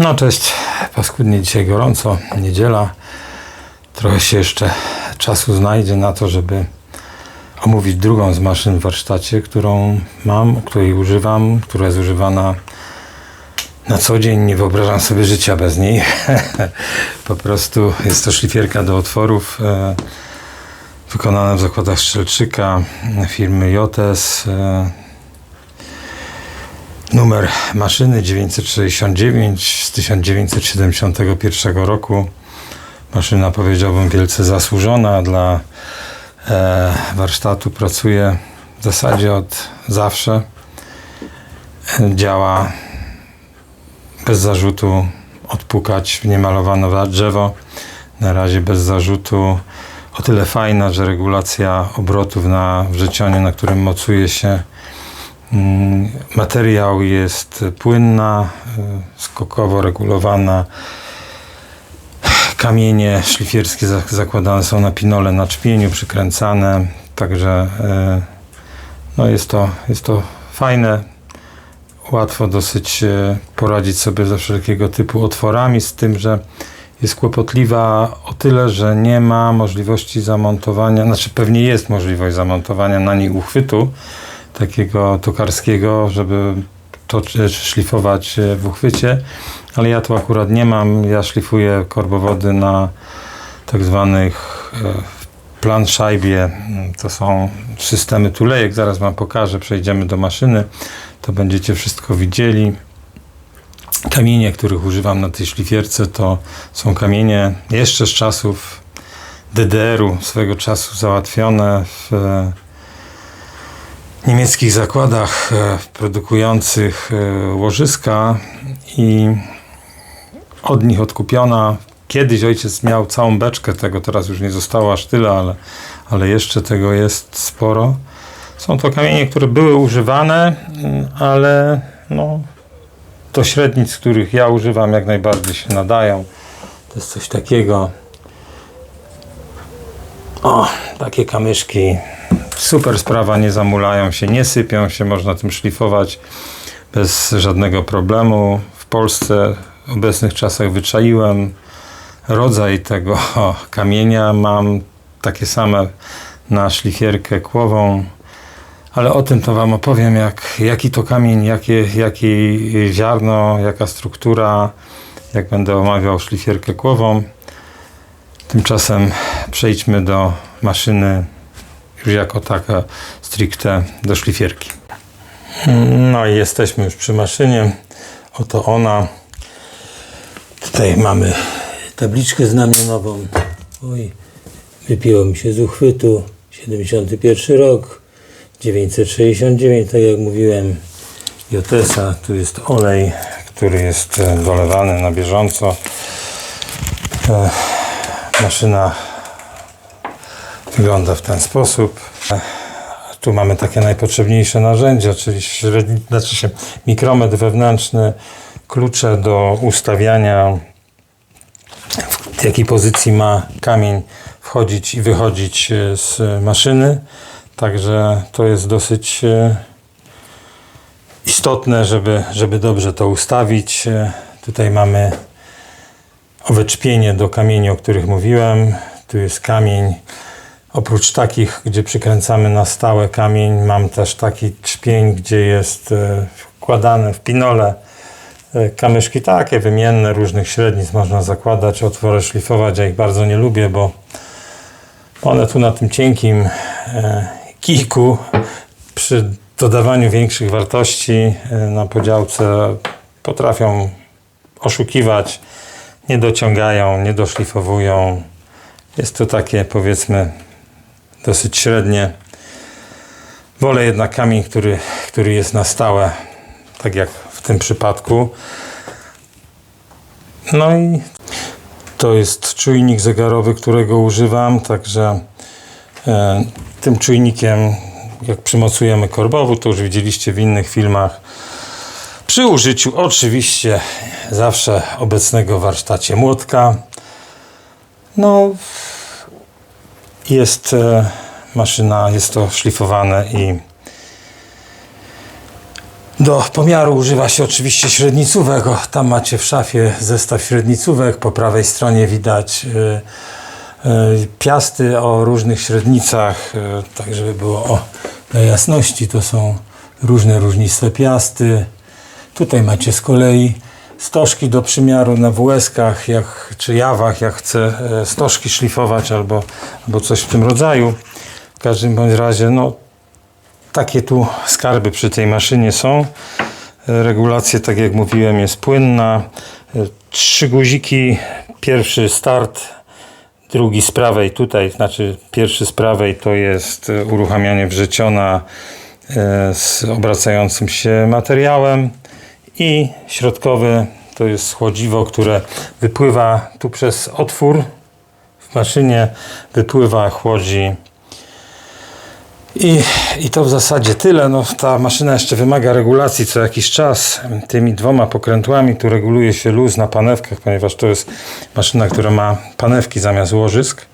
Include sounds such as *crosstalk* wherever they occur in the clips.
No cześć, paskudnie dzisiaj gorąco, niedziela. Trochę się jeszcze czasu znajdzie na to, żeby omówić drugą z maszyn w warsztacie, którą mam, której używam, która jest używana na co dzień. Nie wyobrażam sobie życia bez niej. *laughs* po prostu jest to szlifierka do otworów e, wykonana w zakładach Strzelczyka firmy JOTES. Numer maszyny 969 z 1971 roku. Maszyna powiedziałbym wielce zasłużona dla e, warsztatu. Pracuje w zasadzie od zawsze. Działa bez zarzutu. Odpukać w niemalowane drzewo. Na razie bez zarzutu. O tyle fajna, że regulacja obrotów na wrzecionie, na którym mocuje się Materiał jest płynna, y, skokowo regulowana. Kamienie szlifierskie zakładane są na pinole na czpieniu, przykręcane, także y, no jest, to, jest to fajne. Łatwo dosyć y, poradzić sobie ze wszelkiego typu otworami, z tym, że jest kłopotliwa o tyle, że nie ma możliwości zamontowania, znaczy pewnie jest możliwość zamontowania na niej uchwytu, takiego tokarskiego, żeby to szlifować e, w uchwycie, ale ja tu akurat nie mam. Ja szlifuję korbowody na tak zwanych e, planszajbie. To są systemy tulejek. Zaraz Wam pokażę. Przejdziemy do maszyny. To będziecie wszystko widzieli. Kamienie, których używam na tej szlifierce, to są kamienie jeszcze z czasów DDR-u, swego czasu załatwione w niemieckich zakładach e, produkujących e, łożyska i od nich odkupiona. Kiedyś ojciec miał całą beczkę tego, teraz już nie zostało aż tyle, ale, ale jeszcze tego jest sporo. Są to kamienie, które były używane, ale no, do średnic, których ja używam, jak najbardziej się nadają. To jest coś takiego. O, takie kamyszki super sprawa, nie zamulają się, nie sypią się, można tym szlifować bez żadnego problemu. W Polsce w obecnych czasach wyczaiłem rodzaj tego *laughs* kamienia. Mam takie same na szlifierkę kłową, ale o tym to Wam opowiem, jak, jaki to kamień, jakie, jakie ziarno, jaka struktura, jak będę omawiał szlifierkę kłową. Tymczasem przejdźmy do maszyny już jako taka stricte do szlifierki. No i jesteśmy już przy maszynie. Oto ona. Tutaj mamy tabliczkę znamionową. Oj, wypiło mi się z uchwytu. 71 rok, 969, tak jak mówiłem. Jotesa, tu jest olej, który jest dolewany na bieżąco. E, maszyna Wygląda w ten sposób. Tu mamy takie najpotrzebniejsze narzędzia, czyli średni, znaczy się mikrometr wewnętrzny, klucze do ustawiania w jakiej pozycji ma kamień wchodzić i wychodzić e, z maszyny. Także to jest dosyć e, istotne, żeby, żeby dobrze to ustawić. E, tutaj mamy oweczpienie do kamieni, o których mówiłem. Tu jest kamień Oprócz takich, gdzie przykręcamy na stałe kamień, mam też taki trzpień, gdzie jest e, wkładane w pinole e, kamyszki takie wymienne, różnych średnic można zakładać, otwory szlifować. Ja ich bardzo nie lubię, bo one tu na tym cienkim e, kijku przy dodawaniu większych wartości na podziałce potrafią oszukiwać, nie dociągają, nie doszlifowują. Jest to takie powiedzmy dosyć średnie. Wolę jednak kamień, który, który jest na stałe, tak jak w tym przypadku. No i to jest czujnik zegarowy, którego używam, także e, tym czujnikiem, jak przymocujemy korbowód, to już widzieliście w innych filmach. Przy użyciu oczywiście zawsze obecnego w warsztacie młotka. No, jest e, maszyna, jest to szlifowane i Do pomiaru używa się oczywiście średnicówek. O, tam macie w szafie zestaw średnicówek. Po prawej stronie widać y, y, piasty o różnych średnicach, tak żeby było o, dla jasności. To są różne różniste piasty. Tutaj macie z kolei stożki do przymiaru na WS-kach jak, czy jawach, jak chcę e, stożki szlifować albo, albo coś w tym rodzaju. W każdym bądź razie, no takie tu skarby przy tej maszynie są. E, Regulacja, tak jak mówiłem, jest płynna. E, Trzy guziki. Pierwszy start, drugi z prawej tutaj, znaczy pierwszy z prawej to jest uruchamianie wrzeciona z obracającym się materiałem i środkowy to jest chłodziwo, które wypływa tu przez otwór w maszynie, wypływa, chłodzi i, I to w zasadzie tyle. No, ta maszyna jeszcze wymaga regulacji co jakiś czas. Tymi dwoma pokrętłami tu reguluje się luz na panewkach, ponieważ to jest maszyna, która ma panewki zamiast łożysk.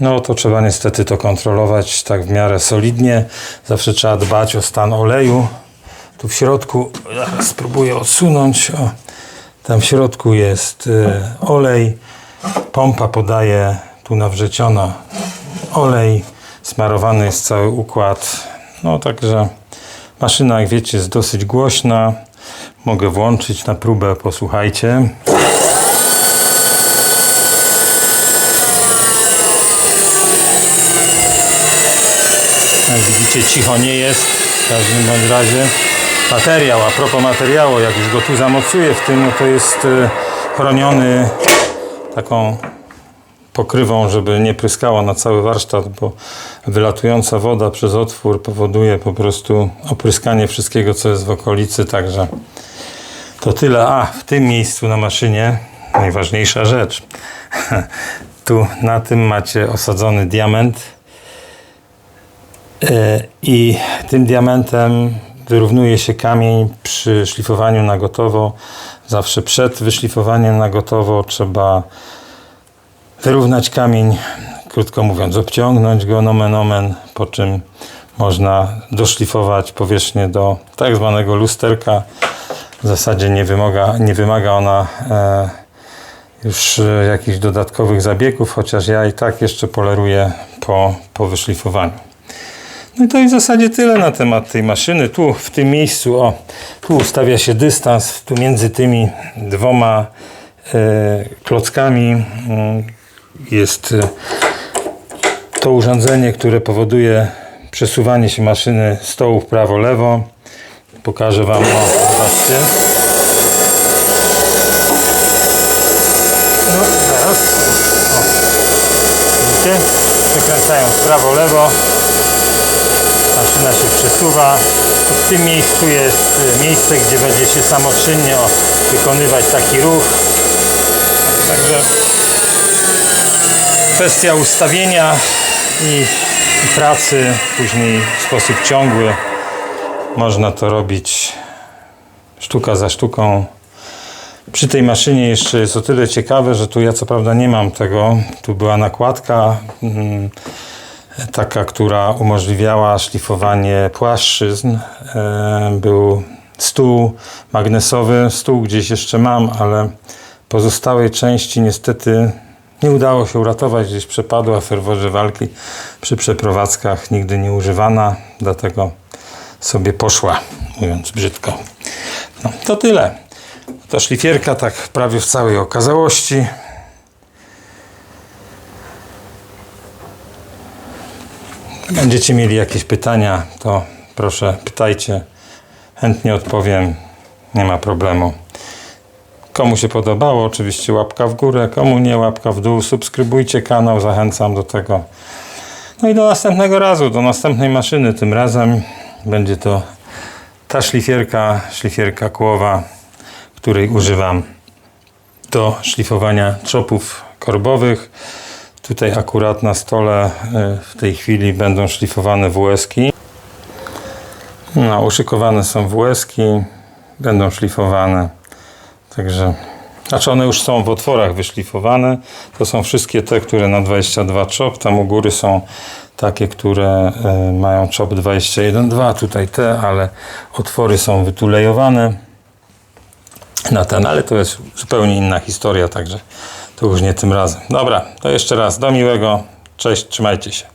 No to trzeba niestety to kontrolować tak w miarę solidnie. Zawsze trzeba dbać o stan oleju. Tu w środku, zaraz spróbuję odsunąć. O, tam w środku jest y, olej. Pompa podaje tu nawrzeciono olej. Smarowany jest cały układ. No także maszyna, jak wiecie, jest dosyć głośna. Mogę włączyć na próbę, posłuchajcie. Jak widzicie, cicho nie jest. W każdym bądź razie materiał, a propos materiału, jak już go tu zamocuję w tym, no to jest y, chroniony taką pokrywą, żeby nie pryskało na cały warsztat, bo wylatująca woda przez otwór powoduje po prostu opryskanie wszystkiego, co jest w okolicy, także to tyle. A, w tym miejscu na maszynie najważniejsza rzecz. *laughs* Tu na tym macie osadzony diament E, i tym diamentem wyrównuje się kamień przy szlifowaniu na gotowo. Zawsze przed wyszlifowaniem na gotowo trzeba wyrównać kamień, krótko mówiąc, obciągnąć go nomen omen, po czym można doszlifować powierzchnię do tak zwanego lusterka. W zasadzie nie wymaga, nie wymaga ona e, już e, jakichś dodatkowych zabiegów, chociaż ja i tak jeszcze poleruję po, po wyszlifowaniu. No i to w zasadzie tyle na temat tej maszyny. Tu w tym miejscu, o, tu ustawia się dystans tu między tymi dwoma e, klockami. Mm, Jest e, to urządzenie, które powoduje przesuwanie się maszyny stołu w prawo, lewo. Pokażę Wam, o, zobaczcie. No, zaraz. O. Widzicie? Przekręcają w prawo, lewo. Maszyna się przesuwa. W tym miejscu jest y, miejsce, gdzie będzie się samoczynnie wykonywać taki ruch. Także kwestia ustawienia i, i pracy, później w sposób ciągły. Można to robić sztuka za sztuką. Przy tej maszynie jeszcze jest o tyle ciekawe, że tu ja co prawda nie mam tego. Tu była nakładka. mm, taka, która umożliwiała szlifowanie płaszczyzn. E, Był stół magnesowy, stół gdzieś jeszcze mam, ale pozostałej części niestety nie udało się uratować, gdzieś przepadła w ferworze walki przy przeprowadzkach, nigdy nie używana, dlatego sobie poszła, mówiąc brzydko. No, to tyle. To szlifierka tak prawie w całej okazałości. Będziecie mieli jakieś pytania, to proszę pytajcie. Chętnie odpowiem. Nie ma problemu. Komu się podobało, oczywiście łapka w górę, komu nie łapka w dół. Subskrybujcie kanał, zachęcam do tego. No i do następnego razu, do następnej maszyny. Tym razem będzie to ta szlifierka, szlifierka kłowa, której używam do szlifowania czopów korbowych. Tutaj akurat na stole y, w tej chwili będą szlifowane WS-ki. No, uszykowane są WS-ki, będą szlifowane. Także, znaczy one już są w otworach wyszlifowane. To są wszystkie te, które na 22 chop. Tam u góry są takie, które e, mają CHOP 21.2, tutaj te, ale otwory są wytulejowane na ten, ale to jest zupełnie inna historia, także to już nie tym razem. Dobra, to jeszcze raz do miłego. Cześć, trzymajcie się.